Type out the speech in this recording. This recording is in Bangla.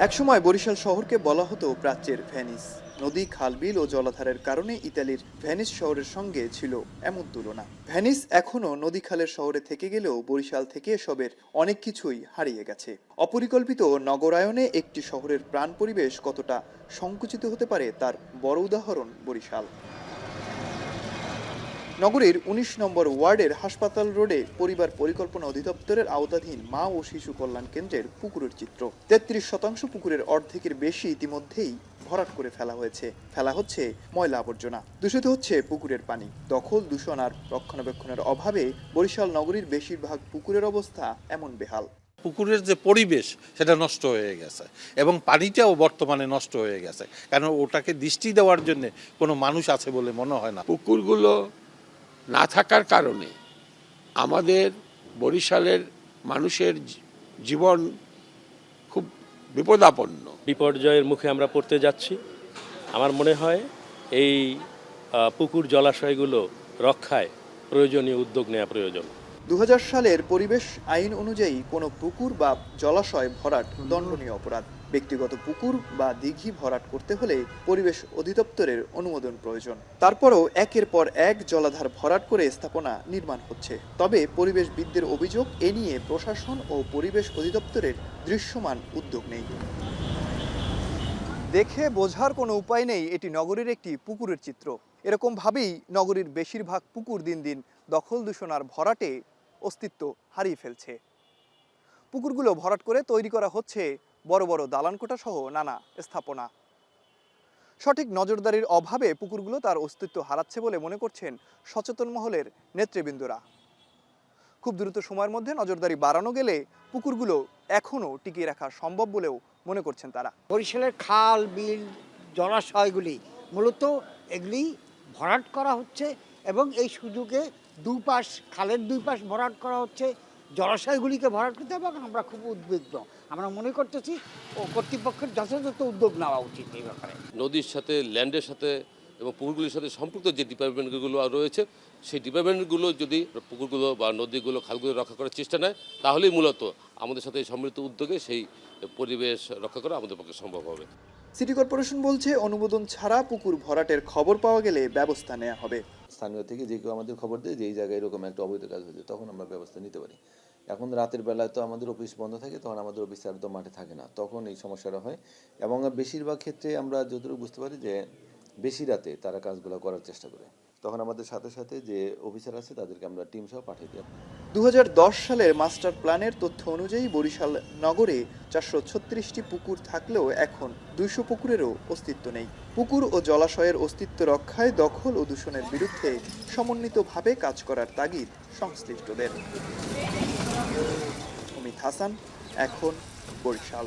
একসময় বরিশাল শহরকে বলা হতো প্রাচ্যের ভ্যানিস নদী, খালবিল ও জলাধারের কারণে ইতালির ভ্যানিস শহরের সঙ্গে ছিল এমন তুলনা। ভ্যানিস এখনও নদী খালের শহরে থেকে গেলেও বরিশাল থেকে এসবের অনেক কিছুই হারিয়ে গেছে। অপরিকল্পিত নগরায়নে একটি শহরের প্রাণ পরিবেশ কতটা সংকুচিত হতে পারে তার বড় উদাহরণ বরিশাল। নগরীর ১৯ নম্বর ওয়ার্ডের হাসপাতাল রোডে পরিবার পরিকল্পনা অধিদপ্তরের আওতাধীন মা ও শিশু কল্যাণ কেন্দ্রের পুকুরের চিত্র। তেত্রিশ শতাংশ পুকুরের অর্ধেকের বেশি ইতিমধ্যেই ভরাট করে ফেলা হয়েছে। ফেলা হচ্ছে ময়লা আবর্জনা। দূষিত হচ্ছে পুকুরের পানি। দখল দূষণ আর রক্ষণাবেক্ষণের অভাবে বরিশাল নগরীর বেশিরভাগ পুকুরের অবস্থা এমন বেহাল। পুকুরের যে পরিবেশ সেটা নষ্ট হয়ে গেছে এবং পানিটাও বর্তমানে নষ্ট হয়ে গেছে। কারণ ওটাকে দৃষ্টি দেওয়ার জন্য কোনো মানুষ আছে বলে মনে হয় না? পুকুরগুলো না থাকার কারণে আমাদের বরিশালের মানুষের জীবন খুব বিপদাপন্ন। বিপর্যয়ের মুখে আমরা পড়তে যাচ্ছি। আমার মনে হয় এই পুকুর জলাশয়গুলো রক্ষায় প্রয়োজনীয় উদ্যোগ নেওয়া প্রয়োজন। দু হাজার সালের পরিবেশ আইন অনুযায়ী কোনো পুকুর বা জলাশয় ভরাট দণ্ডনীয় অপরাধ। ব্যক্তিগত পুকুর বা দিঘি ভরাট করতে হলে পরিবেশ অধিদপ্তরের অনুমোদন প্রয়োজন। তারপরও একের পর এক জলাধার ভরাট করে স্থাপনা নির্মাণ হচ্ছে। তবে পরিবেশবিদদের অভিযোগ, এ নিয়ে প্রশাসন ও পরিবেশ অধিদপ্তরের দৃশ্যমান উদ্যোগ নেই। দেখে বোঝার কোনো উপায় নেই, এটি নগরীর একটি পুকুরের চিত্র। এরকম ভাবেই নগরীর বেশিরভাগ পুকুর দিন দিন দখল দূষণ আর ভরাটে অস্তিত্ব হারিয়ে ফেলছে। পুকুরগুলো ভরাট করে তৈরি করা হচ্ছে বড় বড় দালানকোটা সহ নানা স্থাপনা। সঠিক নজরদারির অভাবে পুকুরগুলো তার অস্তিত্ব হারাচ্ছে বলে মনে করছেন সচেতন মহলের নেতৃবৃন্দরা। খুব দ্রুত সময়ের মধ্যে নজরদারি বাড়ানো গেলে পুকুরগুলো এখনও টিকিয়ে রাখা সম্ভব বলেও মনে করছেন তারা। বরিশালের খাল, বিল, জলাশয়গুলি মূলত এগুলি ভরাট করা হচ্ছে এবং এই সুযোগে দুপাশ, খালের দুই পাশ ভরাট করা হচ্ছে। জলাশয়গুলিকে ভরাট করতে এবং আমরা খুব উদ্বিগ্ন। আমরা মনে করতেছি ও কর্তৃপক্ষের যথাযথ উদ্যোগ নেওয়া উচিত এই ব্যাপারে। নদীর সাথে ল্যান্ডের সাথে এবং পুকুরগুলির সাথে সম্পৃক্ত যে ডিপার্টমেন্টগুলো রয়েছে সেই ডিপার্টমেন্টগুলো যদি পুকুরগুলো বা নদীগুলো খালগুলো রক্ষা করার চেষ্টা নেয় তাহলেই মূলত আমাদের সাথে এই সম্মিলিত উদ্যোগে সেই পরিবেশ রক্ষা করা আমাদের পক্ষে সম্ভব হবে। সিটি কর্পোরেশন বলছে অনুমোদন ছাড়া পুকুর ভরাটের খবর পাওয়া গেলে ব্যবস্থা নেওয়া হবে। স্থানীয় থেকে যে কেউ আমাদের খবর দেয় যে এই জায়গায় এরকম একটা অবৈধ কাজ হয়েছে, তখন আমরা ব্যবস্থা নিতে পারি। এখন রাতের বেলায় তো আমাদের অফিস বন্ধ থাকে, তখন আমাদের অফিসার তো মাঠে থাকে না, তখন এই সমস্যাটা হয়। এবং বেশিরভাগ ক্ষেত্রে আমরা যতটুকু বুঝতে পারি যে বেশি রাতে তারা কাজগুলো করার চেষ্টা করে। তখন আমাদের সাথে সাথে যে অফিসার আছে তাদেরকে আমরা টিম সহ পাঠিয়ে দুহাজার দশ সালের মাস্টার প্ল্যানের তথ্য অনুযায়ী বরিশাল নগরে চারশো ছত্রিশটি পুকুর থাকলেও এখন দুইশো পুকুরেরও অস্তিত্ব নেই। পুকুর ও জলাশয়ের অস্তিত্ব রক্ষায় দখল ও দূষণের বিরুদ্ধে সমন্বিতভাবে কাজ করার তাগিদ সংশ্লিষ্টদের। অমিত হাসান, এখন বরিশাল।